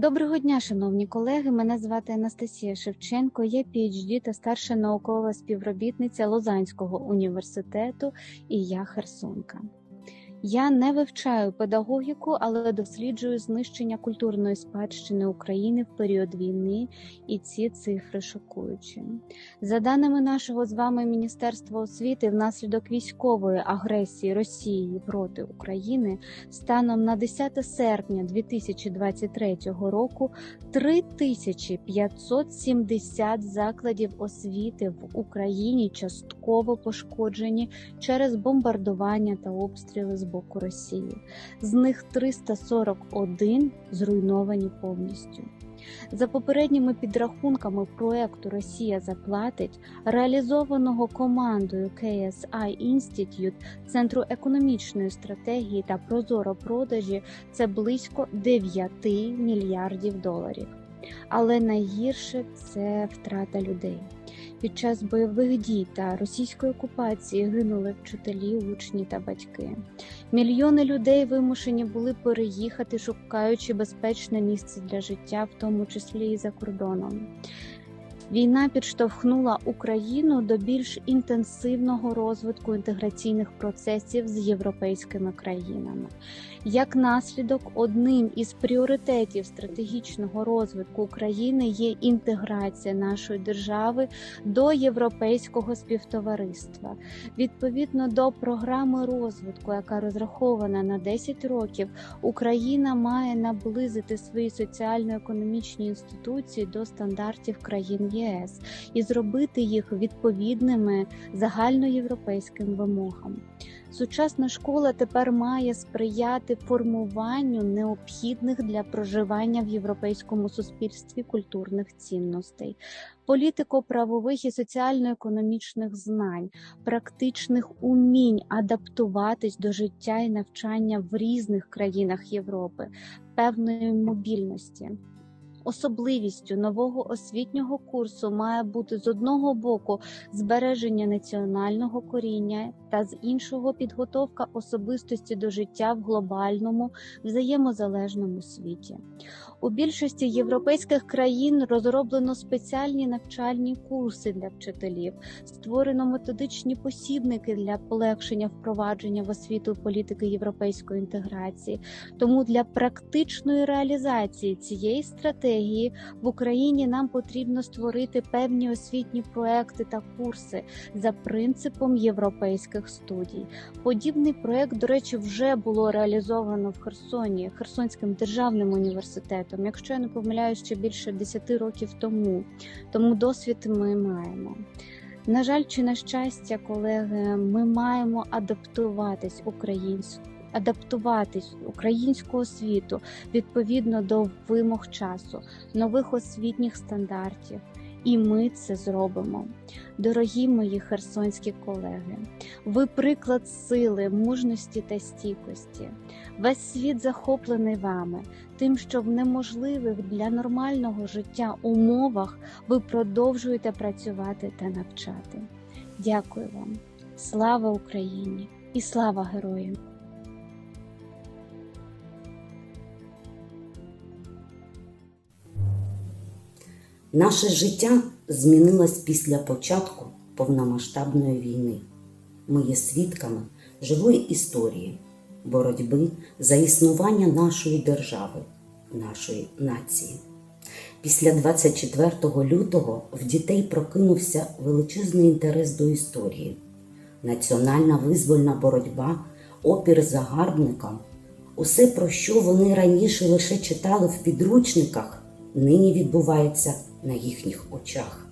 Доброго дня, шановні колеги. Мене звати Анастасія Шевченко. Я PhD та старша наукова співробітниця Лозанського університету і я Херсонка. Я не вивчаю педагогіку, але досліджую знищення культурної спадщини України в період війни, і ці цифри шокуючі. За даними нашого з вами Міністерства освіти, внаслідок військової агресії Росії проти України станом на 10 серпня 2023 року 3570 закладів освіти в Україні частково пошкоджені через бомбардування та обстріли з боку Росії. З них 341 зруйновані повністю. За попередніми підрахунками проекту Росія заплатить, реалізованого командою KSI Institute Центру економічної стратегії та прозоро продажі, це близько 9 мільярдів доларів. Але найгірше це втрата людей. Під час бойових дій та російської окупації гинули вчителі, учні та батьки. Мільйони людей вимушені були переїхати, шукаючи безпечне місце для життя, в тому числі і за кордоном. Війна підштовхнула Україну до більш інтенсивного розвитку інтеграційних процесів з європейськими країнами. Як наслідок, одним із пріоритетів стратегічного розвитку України є інтеграція нашої держави до європейського співтовариства. Відповідно до програми розвитку, яка розрахована на 10 років, Україна має наблизити свої соціально-економічні інституції до стандартів країн ЄС і зробити їх відповідними загальноєвропейським вимогам. Сучасна школа тепер має сприяти формуванню необхідних для проживання в європейському суспільстві культурних цінностей, політико-правових і соціально-економічних знань, практичних умінь адаптуватись до життя і навчання в різних країнах Європи, певної мобільності. Особливістю нового освітнього курсу має бути з одного боку збереження національного коріння та з іншого підготовка особистості до життя в глобальному взаємозалежному світі. У більшості європейських країн розроблено спеціальні навчальні курси для вчителів, створено методичні посібники для полегшення впровадження в освіту політики європейської інтеграції. Тому для практичної реалізації цієї стратегії в Україні нам потрібно створити певні освітні проекти та курси за принципом європейських студій. Подібний проект, до речі, вже було реалізовано в Херсоні Херсонським державним університетом, якщо я не помиляюсь, ще більше 10 років тому. Тому досвід ми маємо. На жаль, чи на щастя, колеги, ми маємо адаптуватись українською. Адаптуватись українського світу відповідно до вимог часу, нових освітніх стандартів, і ми це зробимо. Дорогі мої херсонські колеги, ви приклад сили, мужності та стійкості. Весь світ захоплений вами, тим, що в неможливих для нормального життя умовах ви продовжуєте працювати та навчати. Дякую вам, слава Україні і слава героям! Наше життя змінилось після початку повномасштабної війни. Ми є свідками живої історії, боротьби за існування нашої держави, нашої нації. Після 24 лютого в дітей прокинувся величезний інтерес до історії, національна визвольна боротьба, опір загарбникам, усе, про що вони раніше лише читали в підручниках, нині відбувається на їхніх очах.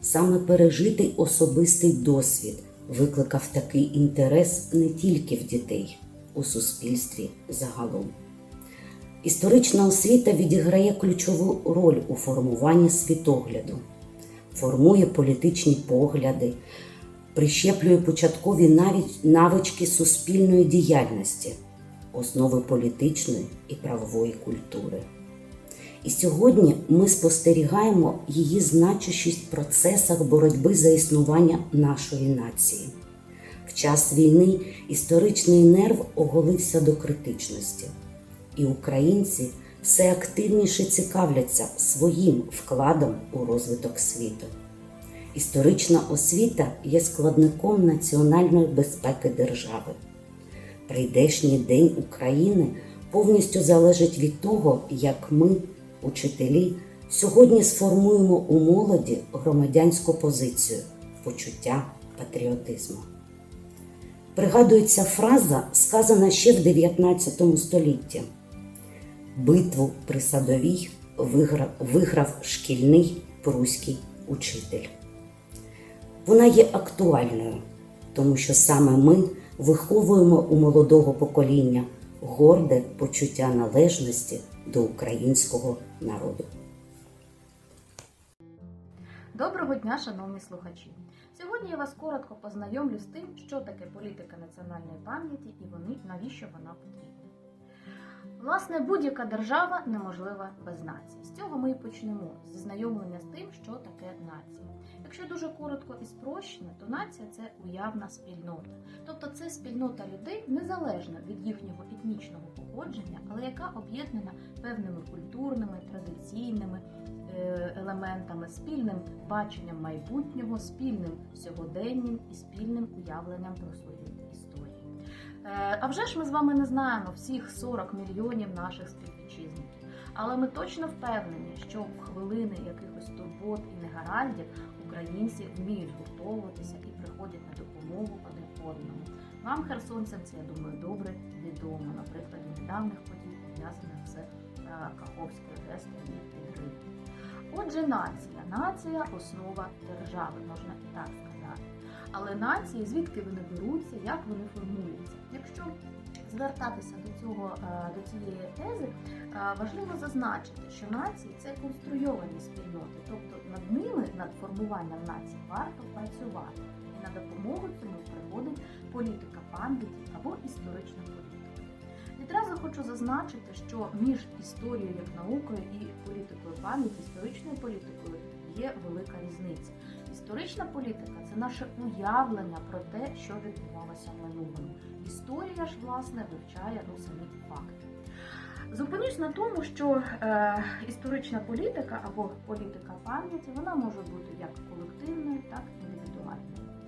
Саме пережитий особистий досвід викликав такий інтерес не тільки в дітей, у суспільстві загалом. Історична освіта відіграє ключову роль у формуванні світогляду, формує політичні погляди, прищеплює початкові навички суспільної діяльності, основи політичної і правової культури. І сьогодні ми спостерігаємо її значущість в процесах боротьби за існування нашої нації. В час війни історичний нерв оголився до критичності, і українці все активніше цікавляться своїм вкладом у розвиток світу. Історична освіта є складником національної безпеки держави. Прийдешній день України повністю залежить від того, як ми, учителі, сьогодні сформуємо у молоді громадянську позицію, почуття патріотизму. Пригадується фраза, сказана ще в 19 столітті. Битву при садовій виграв, виграв шкільний пруський учитель. Вона є актуальною, тому що саме ми виховуємо у молодого покоління горде почуття належності до українського народу. Доброго дня, шановні слухачі! Сьогодні я вас коротко познайомлю з тим, що таке політика національної пам'яті і вони, навіщо вона потрібна. Власне, будь-яка держава неможлива без нації. З цього ми і почнемо зі знайомлення з тим, що таке нація. Якщо дуже коротко і спрощено, то нація це уявна спільнота. Тобто це спільнота людей незалежно від їхнього етнічного походження, але яка об'єднана певними культурними, традиційними е, елементами, спільним баченням майбутнього, спільним сьогоденням і спільним уявленням про свою А вже ж ми з вами не знаємо всіх 40 мільйонів наших співвітчизників. Але ми точно впевнені, що в хвилини якихось турбот і негараздів українці вміють гуртовуватися і приходять на допомогу один одному. Вам, херсонцям, це я думаю, добре відомо на прикладі недавніх подій, пов'язаних з е, Каховською ГЕС і підривом. Отже, нація. Нація основа держави, можна і так сказати. Але нації, звідки вони беруться, як вони формуються? Якщо звертатися до цього е, до цієї тези, е, важливо зазначити, що нації це конструйовані спільноти, тобто над ними, над формуванням нації, варто працювати. І на допомогу цьому приходить політика пам'яті або історична політика. Відразу хочу зазначити, що між історією як наукою і політикою пам'яті, історичною політикою є велика різниця. Історична політика це наше уявлення про те, що відбувалося в минулому. Історія ж, власне, вивчає до самих факти. Зупинюсь на тому, що е, історична політика або політика пам'яті вона може бути як колективною, так і індивідуальною.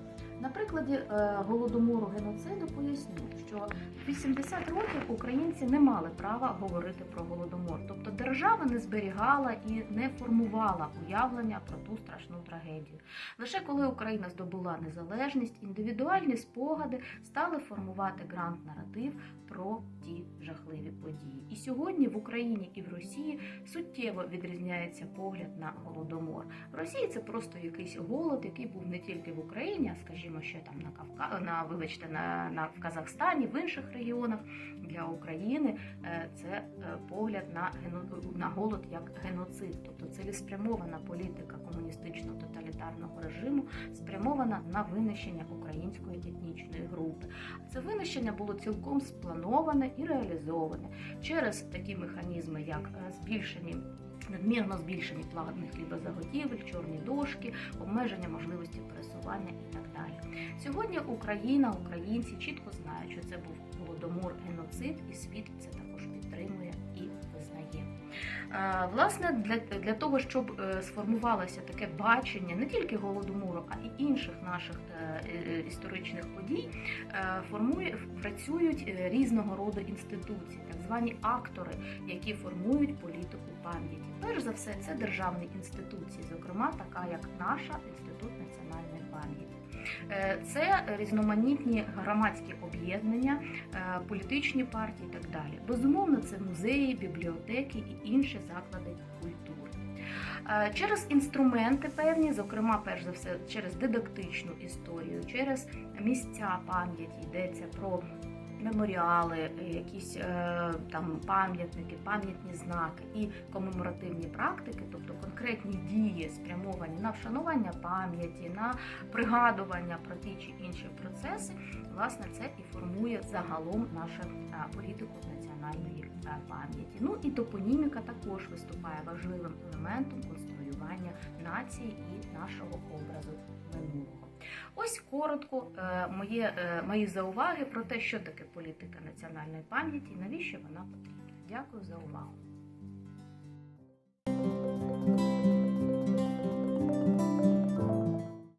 На прикладі е, голодомору геноциду поясню, що 80 років українці не мали права говорити про голодомор, тобто держава не зберігала і не формувала уявлення про ту страшну трагедію. Лише коли Україна здобула незалежність, індивідуальні спогади стали формувати грант-наратив про ті жахливі події. І сьогодні в Україні і в Росії суттєво відрізняється погляд на голодомор. В Росії це просто якийсь голод, який був не тільки в Україні, а скажімо, ще там на Кавка... на вибачте, на, на в Казахстані, в інших регіонах для України е, це е, погляд на гено... на голод як геноцид, тобто цілеспрямована політика комуністичного тоталітарного режиму, спрямована на винищення української етнічної групи. Це винищення було цілком сплановане і реалізоване через такі механізми, як е, збільшені. Надмірно збільшені плавних хлібозаготівель, чорні дошки, обмеження можливості пересування і так далі. Сьогодні Україна, українці чітко знають, що це був голодомор, геноцид, і світ це також підтримує і визнає. Е, Власне, для, для того, щоб е, сформувалося таке бачення не тільки голодомору, а й інших наших е, історичних подій, формує працюють різного роду інституції, так звані актори, які формують політику пам'яті. Перш за все, це державні інституції, зокрема, така як наша інститут національної пам'яті. Е, Це різноманітні громадські об'єднання, е, політичні партії і так далі. Безумовно, це музеї, бібліотеки і інші заклади культури. Е, Через інструменти певні, зокрема, перш за все, через дидактичну історію, через місця пам'яті йдеться про меморіали, е, якісь е, там пам'ятники, пам'ятні знаки і комеморативні практики, тобто конкретні дії, спрямовані на вшанування пам'яті, на пригадування про ті чи інші процеси, власне, це і формує загалом нашу е, політику національної пам'яті. Ну і топоніміка також виступає важливим елементом конструювання нації і нашого образу минулого. Ось коротко е, моє, е, мої зауваги про те, що таке політика національної пам'яті і навіщо вона потрібна. Дякую за увагу.